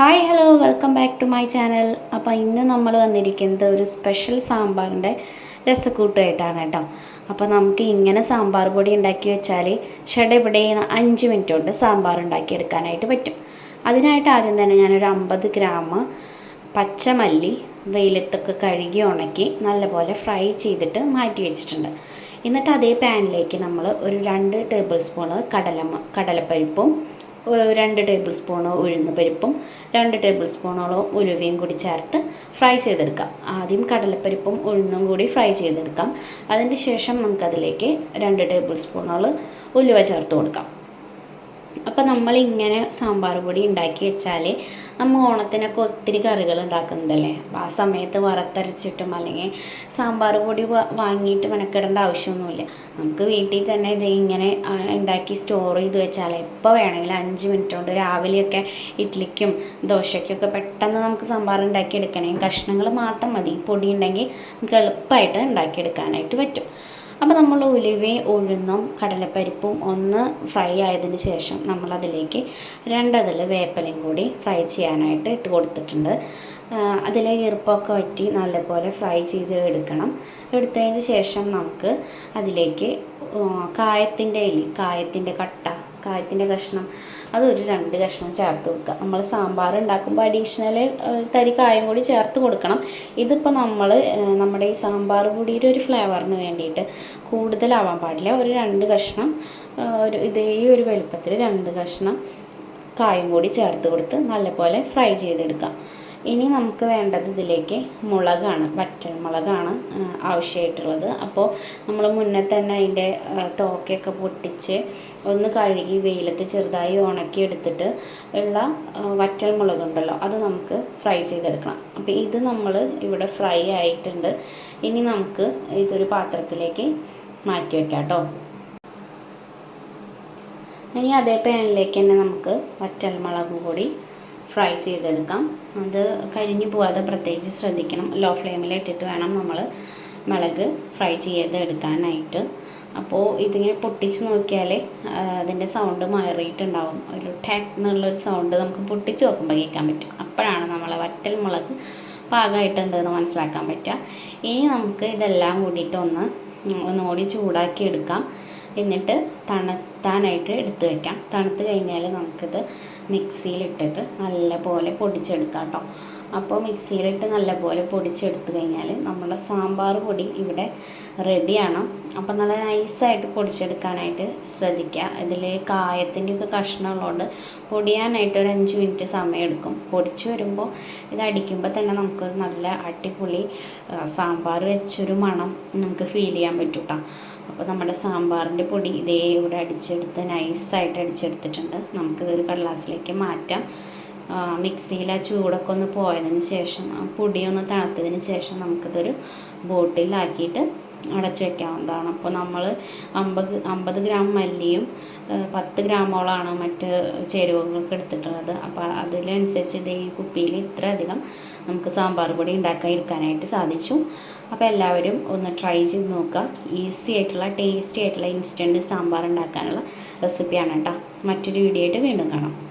Hi hello welcome back to my channel അപ്പോൾ ഇന്ന് നമ്മൾ വന്നിരിക്കുന്നത് ഒരു സ്പെഷ്യൽ സാമ്പാറിന്റെ രസക്കൂട്ടുമായിട്ടാണ് കേട്ടോ. അപ്പോൾ നമുക്ക് ഇങ്ങനെ സാമ്പാർ പൊടി ഉണ്ടാക്കി വെച്ചാൽ ഷെടപിടെ അഞ്ച് മിനിറ്റ് കൊണ്ട് സാമ്പാർ ഉണ്ടാക്കി എടുക്കാനായിട്ട് പറ്റും. അതിനായിട്ട് ആദ്യം തന്നെ ഞാനൊരു അമ്പത് ഗ്രാം പച്ചമല്ലി വെയിലത്തൊക്കെ കഴുകി ഉണക്കി നല്ലപോലെ ഫ്രൈ ചെയ്തിട്ട് മാറ്റി വെച്ചിട്ടുണ്ട്. എന്നിട്ട് അതേ പാനിലേക്ക് നമ്മൾ ഒരു രണ്ട് ടേബിൾ സ്പൂണ് കടല കടലപ്പരിപ്പും രണ്ട് ടേബിൾ സ്പൂണോ ഉഴുന്ന് പരിപ്പും രണ്ട് ടേബിൾ സ്പൂണോളം ഉലുവയും കൂടി ചേർത്ത് ഫ്രൈ ചെയ്തെടുക്കാം. ആദ്യം കടലപ്പരിപ്പും ഉഴുന്നും കൂടി ഫ്രൈ ചെയ്തെടുക്കാം. അതിന് ശേഷം നമുക്കതിലേക്ക് രണ്ട് ടേബിൾ സ്പൂണോളം ഉലുവ ചേർത്ത് കൊടുക്കാം. അപ്പോൾ നമ്മൾ ഇങ്ങനെ സാമ്പാർ പൊടി ഉണ്ടാക്കി വെച്ചാൽ നമ്മൾ ഓണത്തിനൊക്കെ ഒത്തിരി കറികൾ ഉണ്ടാക്കുന്നതല്ലേ അപ്പോൾ ആ സമയത്ത് വറുത്തരച്ചിട്ടും അല്ലെങ്കിൽ സാമ്പാർ പൊടി വാങ്ങിയിട്ട് മെനക്കെടേണ്ട ആവശ്യമൊന്നുമില്ല. നമുക്ക് വീട്ടിൽ തന്നെ ഇത് ഇങ്ങനെ ഉണ്ടാക്കി സ്റ്റോർ ചെയ്ത് വെച്ചാൽ എപ്പോൾ വേണമെങ്കിലും അഞ്ച് മിനിറ്റ് കൊണ്ട് രാവിലെയൊക്കെ ഇഡ്ഡലിക്കും ദോശയ്ക്കൊക്കെ പെട്ടെന്ന് നമുക്ക് സാമ്പാർ ഉണ്ടാക്കി എടുക്കണേ കഷ്ണങ്ങൾ മാത്രം മതി. പൊടി ഉണ്ടെങ്കിൽ നമുക്ക് എളുപ്പമായിട്ട് ഉണ്ടാക്കിയെടുക്കാനായിട്ട് പറ്റും. അപ്പോൾ നമ്മൾ ഉലുവയും ഉഴുന്നും കടലപ്പരിപ്പും ഒന്ന് ഫ്രൈ ആയതിന് ശേഷം നമ്മളതിലേക്ക് രണ്ടതിൽ വേപ്പലയും കൂടി ഫ്രൈ ചെയ്യാനായിട്ട് ഇട്ട് കൊടുത്തിട്ടുണ്ട്. അതിലെ ഈർപ്പമൊക്കെ വറ്റി നല്ലപോലെ ഫ്രൈ ചെയ്ത് എടുക്കണം. എടുത്തതിന് ശേഷം നമുക്ക് അതിലേക്ക് കായത്തിന്റെ ഇല കായത്തിന്റെ കട്ട കായത്തിന്റെ കഷ്ണം. അതൊരു രണ്ട് കഷ്ണം ചേർത്ത് കൊടുക്കുക. നമ്മൾ സാമ്പാർ ഉണ്ടാക്കുമ്പോൾ അഡീഷണൽ തരി കായം കൂടി ചേർത്ത് കൊടുക്കണം. ഇതിപ്പോൾ നമ്മൾ നമ്മുടെ ഈ സാമ്പാർ പൊടിയുടെ ഒരു ഫ്ലേവറിന് വേണ്ടിയിട്ട് കൂടുതലാവാൻ പാടില്ല. ഒരു രണ്ട് കഷ്ണം ഒരു ഇതേ ഒരു വലുപ്പത്തിൽ രണ്ട് കഷ്ണം കായം കൂടി ചേർത്ത് കൊടുത്ത് നല്ലപോലെ ഫ്രൈ ചെയ്തെടുക്കാം. ഇനി നമുക്ക് വേണ്ടത് ഇതിലേക്ക് മുളകാണ് വറ്റൽ മുളകാണ് ആ, ആവശ്യമായിട്ടുള്ളത്. അപ്പോൾ നമ്മൾ മുന്നേ തന്നെ അതിന്റെ തോക്കയൊക്കെ പൊട്ടിച്ച് ഒന്ന് കഴുകി വെയിലത്ത് ചെറുതായി ഉണക്കി എടുത്തിട്ട് ഉള്ള വറ്റൽമുളക് വറ്റൽ മുളകുണ്ടല്ലോ അത് നമുക്ക് ഫ്രൈ ചെയ്തെടുക്കണം. അപ്പോൾ ഇത് നമ്മൾ ഇവിടെ ഫ്രൈ ആയിട്ടുണ്ട്. ഇനി നമുക്ക് ഇതൊരു പാത്രത്തിലേക്ക് മാറ്റി വയ്ക്കാം കേട്ടോ. ഇനി അതേ പാനിലേക്ക് തന്നെ നമുക്ക് വറ്റൽമുളകും കൂടി ഫ്രൈ ചെയ്തെടുക്കാം. അത് കരിഞ്ഞു പോവാതെ പ്രത്യേകിച്ച് ശ്രദ്ധിക്കണം. ലോ ഫ്ലെയിമിൽ ഇട്ടിട്ട് വേണം നമ്മൾ മുളക് ഫ്രൈ ചെയ്ത് എടുക്കാനായിട്ട് അപ്പോൾ ഇതിങ്ങനെ പൊട്ടിച്ച് നോക്കിയാൽ അതിന്റെ സൗണ്ട് മാറിയിട്ടുണ്ടാവും. ഒരു ടാക് എന്നുള്ളൊരു സൗണ്ട് നമുക്ക് പൊട്ടിച്ച് നോക്കുമ്പോൾ കേൾക്കാൻ പറ്റും. അപ്പോഴാണ് നമ്മളെ വറ്റൽ മുളക് പാകമായിട്ടുണ്ട് എന്ന് മനസ്സിലാക്കാൻ പറ്റുക. ഇനി നമുക്ക് ഇതെല്ലാം കൂടിയിട്ട് ഒന്ന് ഉം, ഒന്നുകൂടി ചൂടാക്കി എടുക്കാം എന്നിട്ട് തണുത്താനായിട്ട് എടുത്തു വെക്കാം. തണുത്ത് കഴിഞ്ഞാൽ നമുക്കിത് മിക്സിയിലിട്ടിട്ട് നല്ലപോലെ പൊടിച്ചെടുക്കാം കേട്ടോ. അപ്പോൾ മിക്സിയിലിട്ട് നല്ലപോലെ പൊടിച്ചെടുത്ത് കഴിഞ്ഞാൽ നമ്മുടെ സാമ്പാർ പൊടി ഇവിടെ റെഡിയാണ്. അപ്പോൾ നല്ല നൈസായിട്ട് പൊടിച്ചെടുക്കാനായിട്ട് ശ്രദ്ധിക്കുക. ഇതിൽ കായത്തിന്റെയൊക്കെ കഷ്ണമുള്ളതുകൊണ്ട് പൊടിയാനായിട്ട് ഒരു അഞ്ച് മിനിറ്റ് സമയം എടുക്കും പൊടിച്ച് വരുമ്പോൾ ഇത് അടിക്കുമ്പോൾ തന്നെ നമുക്കൊരു നല്ല അടിപൊളി സാമ്പാർ വെച്ചൊരു മണം നമുക്ക് ഫീൽ ചെയ്യാൻ പറ്റും കേട്ടോ. അപ്പോൾ നമ്മുടെ സാമ്പാറിന്റെ പൊടി ഇതേ ഇവിടെ അടിച്ചെടുത്ത് നൈസായിട്ട് അടിച്ചെടുത്തിട്ടുണ്ട്. നമുക്കിതൊരു കടലാസിലേക്ക് മാറ്റാം. മിക്സിയിൽ ആ ചൂടൊക്കെ ഒന്ന് പോയതിന് ശേഷം പൊടിയൊന്ന് തണുത്തതിന് ശേഷം നമുക്കിതൊരു ബോട്ടിലാക്കിയിട്ട് അടച്ചു വെക്കാവുന്നതാണ് അപ്പോൾ നമ്മൾ അമ്പത് അമ്പത് ഗ്രാം മല്ലിയും പത്ത് ഗ്രാമോളമാണ് മറ്റ് ചേരുവകളൊക്കെ എടുത്തിട്ടുള്ളത്. അപ്പോൾ അതിനനുസരിച്ച് ഇത് ഈ കുപ്പിയിൽ ഇത്ര അധികം നമുക്ക് സാമ്പാർ പൊടി ഉണ്ടാക്കാൻ എടുക്കാനായിട്ട് സാധിച്ചു. അപ്പോൾ എല്ലാവരും ഒന്ന് ട്രൈ ചെയ്ത് നോക്കുക. ഈസി ആയിട്ടുള്ള ടേസ്റ്റി ആയിട്ടുള്ള ഇൻസ്റ്റന്റ് സാമ്പാർ ഉണ്ടാക്കാനുള്ള റെസിപ്പിയാണ് കേട്ടോ. മറ്റൊരു വീഡിയോ ആയിട്ട് വീണ്ടും കാണാം.